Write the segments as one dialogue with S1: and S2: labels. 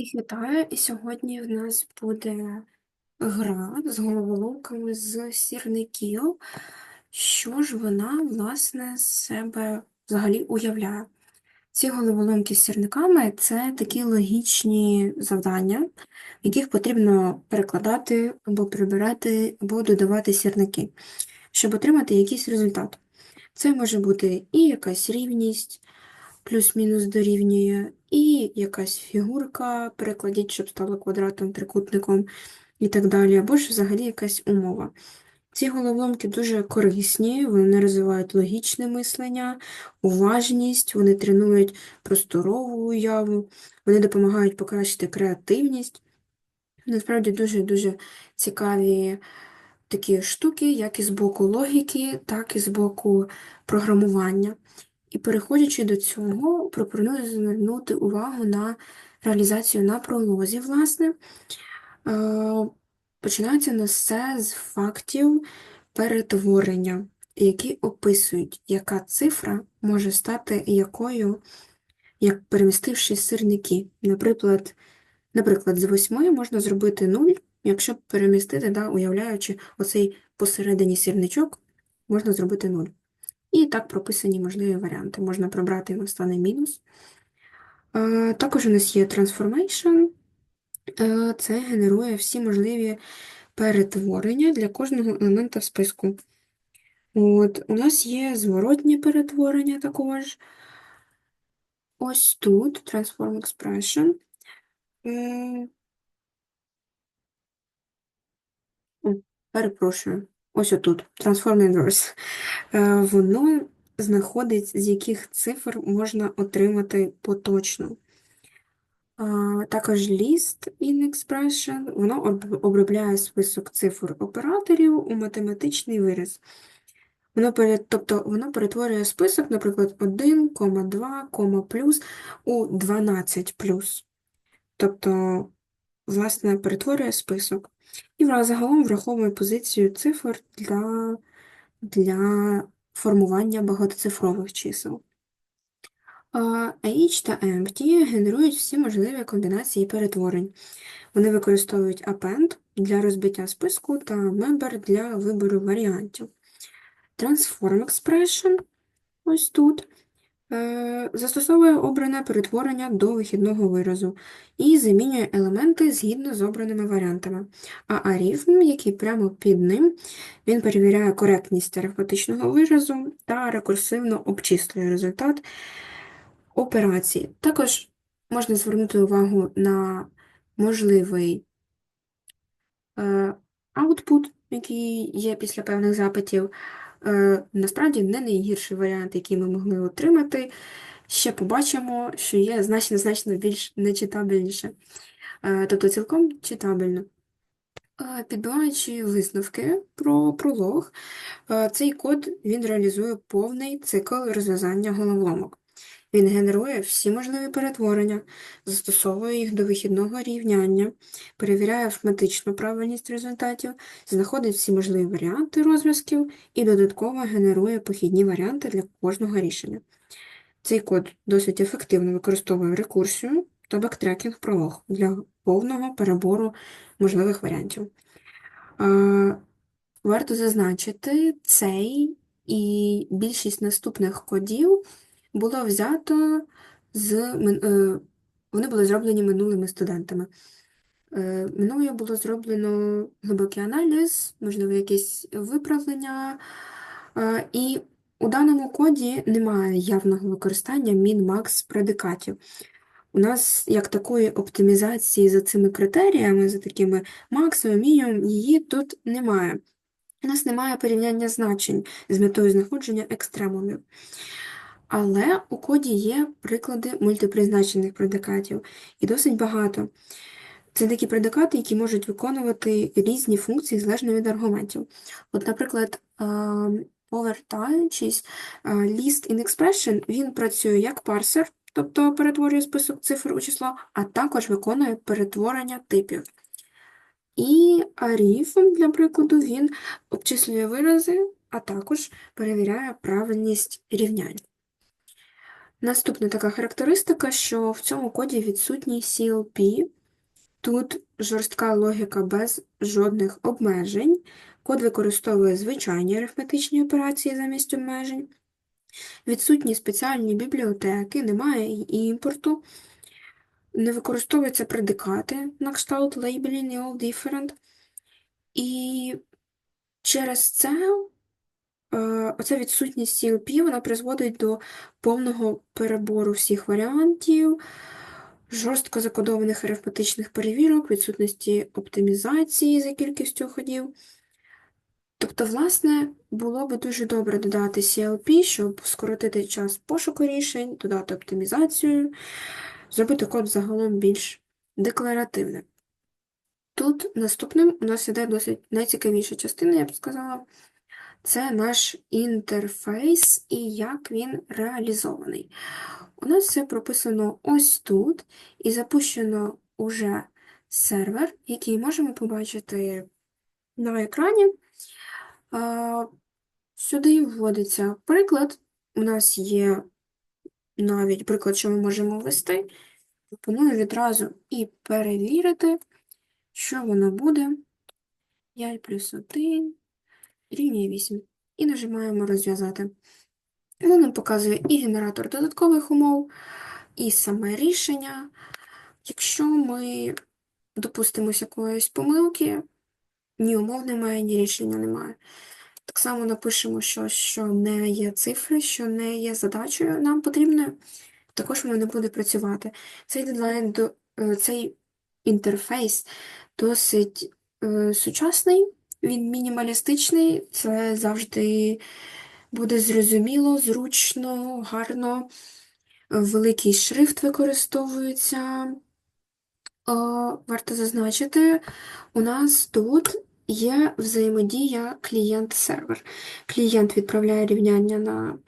S1: Всіх вітаю, і сьогодні в нас буде гра з головоломками з сірників. Що ж вона, власне, себе взагалі уявляє? Ці головоломки з сірниками це такі логічні завдання, в яких потрібно перекладати або прибирати, або додавати сірники, щоб отримати якийсь результат. Це може бути і якась рівність, плюс-мінус дорівнює, і якась фігурка, перекладіть, щоб стала квадратом, трикутником і так далі, або ж взагалі якась умова. Ці головоломки дуже корисні, вони розвивають логічне мислення, уважність, вони тренують просторову уяву, вони допомагають покращити креативність. Насправді дуже-дуже цікаві такі штуки, як і з боку логіки, так і з боку програмування. І переходячи до цього, пропоную звернути увагу на реалізацію на пролозі, власне. Е, Починається на все з фактів перетворення, які описують, яка цифра може стати якою, як перемістивши сирники. Наприклад, наприклад, з 8 можна зробити 0, якщо перемістити, да, уявляючи оцей посередині сірничок, можна зробити 0. І так прописані можливі варіанти. Можна прибрати, і стане мінус. Також у нас є transformation. Е, Це генерує всі можливі перетворення для кожного елемента в списку. От, У нас є зворотні перетворення також. Ось тут Transform Expression. Перепрошую. Ось отут, Transform Inverse. Е, Воно знаходить, з яких цифр можна отримати поточну. Також list in expression, воно обробляє список цифр операторів у математичний вираз. Воно, тобто воно перетворює список, наприклад, 1, 2, плюс у 12 плюс. Тобто, власне, перетворює список. І вра- загалом враховує позицію цифр для, для формування багатоцифрових чисел. H та empty генерують всі можливі комбінації перетворень. Вони використовують append для розбиття списку та member для вибору варіантів. Transform expression ось тут застосовує обране перетворення до вихідного виразу і замінює елементи згідно з обраними варіантами. А арифм, який прямо під ним, він перевіряє коректність арифметичного виразу та рекурсивно обчислює результат операції. Також можна звернути увагу на можливий е, output, який є після певних запитів. Е, Насправді не найгірший варіант, який ми могли отримати. Ще побачимо, що є значно-значно більш нечитабельніше. Е, Тобто цілком читабельно. Е, Підбиваючи висновки про пролог, цей код він реалізує повний цикл розв'язання головоломок. Він генерує всі можливі перетворення, застосовує їх до вихідного рівняння, перевіряє автоматичну правильність результатів, знаходить всі можливі варіанти розв'язків і додатково генерує похідні варіанти для кожного рішення. Цей код досить ефективно використовує рекурсію та бектрекінг пролог для повного перебору можливих варіантів. Варто зазначити, цей і більшість наступних кодів було взято з е, вони були зроблені минулими студентами. Е, Мною було зроблено глибокий аналіз, можливо, якісь виправлення, Е, і у даному коді немає явного використання min-max предикатів. У нас як такої оптимізації за цими критеріями, за такими максимум, мінімум, її тут немає. У нас немає порівняння значень з метою знаходження екстремумів. Але у коді є приклади мультипризначених предикатів, і досить багато. Це такі предикати, які можуть виконувати різні функції залежно від аргументів. От, наприклад, повертаючись, list in expression, він працює як парсер, тобто перетворює список цифр у число, а також виконує перетворення типів. І арифм, для прикладу, він обчислює вирази, а також перевіряє правильність рівнянь. Наступна така характеристика, що в цьому коді відсутній CLP. Тут жорстка логіка без жодних обмежень. Код використовує звичайні арифметичні операції замість обмежень. Відсутні спеціальні бібліотеки, немає імпорту, не використовуються предикати на кшталт labeling all different. І через це оця відсутність CLP вона призводить до повного перебору всіх варіантів, жорстко закодованих арифметичних перевірок, відсутності оптимізації за кількістю ходів. Тобто, власне, було би дуже добре додати CLP, щоб скоротити час пошуку рішень, додати оптимізацію, зробити код загалом більш декларативним. Тут наступним у нас іде досить найцікавіша частина, я б сказала, це наш інтерфейс і як він реалізований. У нас все прописано ось тут, і запущено уже сервер, який можемо побачити на екрані. Сюди вводиться приклад. У нас є навіть приклад, що ми можемо ввести. Пропоную відразу і перевірити, що воно буде. 5 плюс 1 рівнює 8. І нажимаємо розв'язати. Воно нам показує і генератор додаткових умов, і саме рішення. Якщо ми допустимося якоїсь помилки, ні умов немає, ні рішення немає. Так само напишемо щось, що не є цифри, що не є задачею нам потрібною, також воно не буде працювати. Цей дедлайн, е, цей інтерфейс досить е, сучасний, він мінімалістичний, це завжди буде зрозуміло, зручно, гарно. Великий шрифт використовується. Варто зазначити, у нас тут є взаємодія клієнт-сервер. Клієнт відправляє рівняння на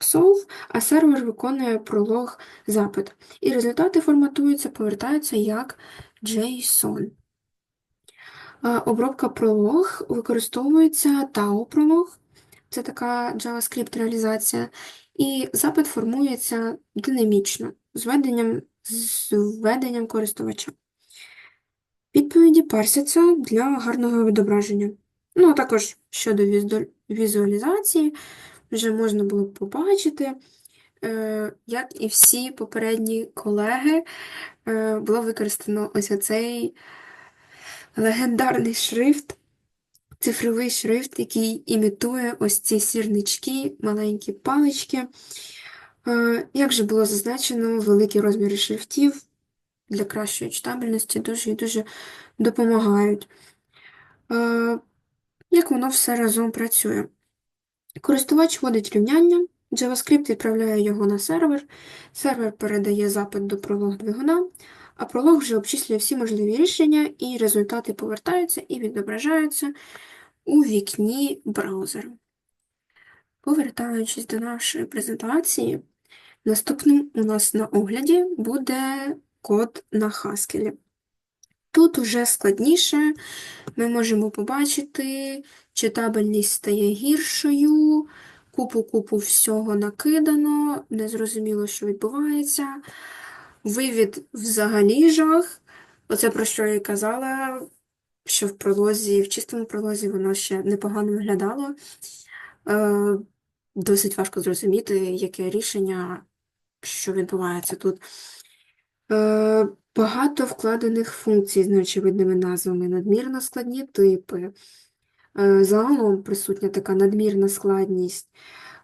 S1: Solve, а сервер виконує пролог запит. І результати форматуються, повертаються як JSON. Обробка пролог використовується TAO-пролог, це така JavaScript реалізація, і запит формується динамічно з введенням, з введенням користувача. Відповіді парсяться для гарного відображення. Ну, а також щодо візуалізації, вже можна було б побачити, е, як і всі попередні колеги, е, було використано ось оцей легендарний шрифт, цифровий шрифт, який імітує ось ці сірнички, маленькі палички. Е, як вже було зазначено, великі розміри шрифтів для кращої читабельності дуже і дуже допомагають. Е, як воно все разом працює? Користувач вводить рівняння, JavaScript відправляє його на сервер, сервер передає запит до пролог двигуна, а пролог вже обчислює всі можливі рішення, і результати повертаються і відображаються у вікні браузера. Повертаючись до нашої презентації, наступним у нас на огляді буде код на Haskell. Тут уже складніше, ми можемо побачити, читабельність стає гіршою, купу-купу всього накидано, незрозуміло, що відбувається. Вивід взагалі жах. Оце про що я і казала, що в пролозі, в чистому пролозі воно ще непогано виглядало. Е, Досить важко зрозуміти, яке рішення, що відбувається тут. Е, Багато вкладених функцій з неочевидними назвами, надмірно складні типи. Е, загалом присутня така надмірна складність.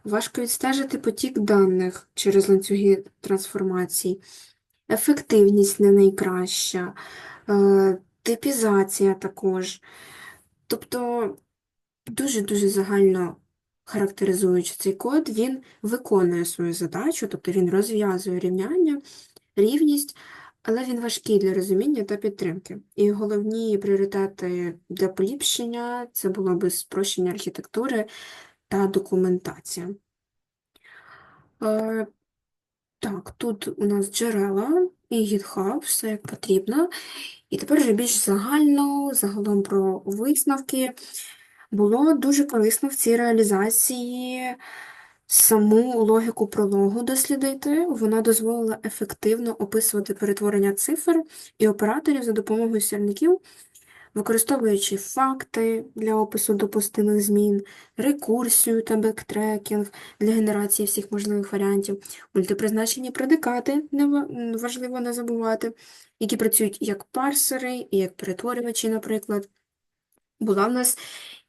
S1: Важко відстежити потік даних через ланцюги трансформацій, ефективність не найкраща, е, типізація також. Тобто, дуже-дуже загально характеризуючи цей код, він виконує свою задачу, тобто він розв'язує рівняння, рівність, але він важкий для розуміння та підтримки. І головні пріоритети для поліпшення це було би спрощення архітектури та документація. Так, тут у нас джерела і GitHub, все як потрібно. І тепер вже більш загально, загалом про висновки. Було дуже корисно в цій реалізації саму логіку прологу дослідити. Вона дозволила ефективно описувати перетворення цифр і операторів за допомогою сірників, використовуючи факти для опису допустимих змін, рекурсію та бектрекінг для генерації всіх можливих варіантів, мультипризначені предикати, важливо не забувати, які працюють як парсери і як перетворювачі, наприклад. Була в нас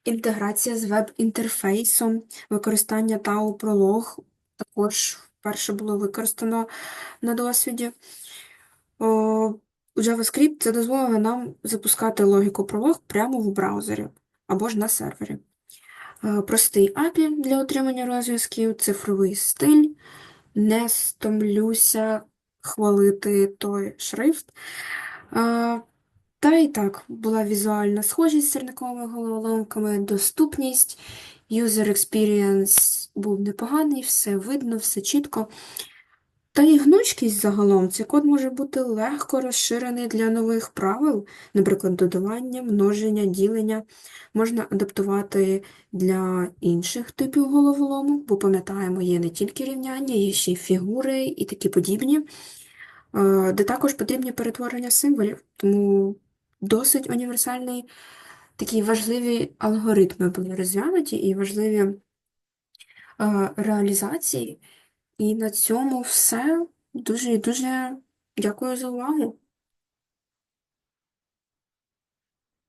S1: інтеграція з веб-інтерфейсом, використання Tau Prolog також вперше було використано на досвіді. О, JavaScript це дозволило нам запускати логіку Prolog прямо в браузері або ж на сервері. Е, Простий API для отримання розв'язків, цифровий стиль. Не стомлюся хвалити той шрифт. Е, Та і так, була візуальна схожість з сірниковими головоломками, доступність, user experience був непоганий, все видно, все чітко. Та і гнучкість загалом. Цей код може бути легко розширений для нових правил, наприклад, додавання, множення, ділення. Можна адаптувати для інших типів головоломок, бо пам'ятаємо, є не тільки рівняння, є ще й фігури і такі подібні, е, де також потрібні перетворення символів. Тому досить універсальний, такі важливі алгоритми були розв'януті і важливі е, реалізації. І на цьому все. Дуже і дуже дякую за увагу.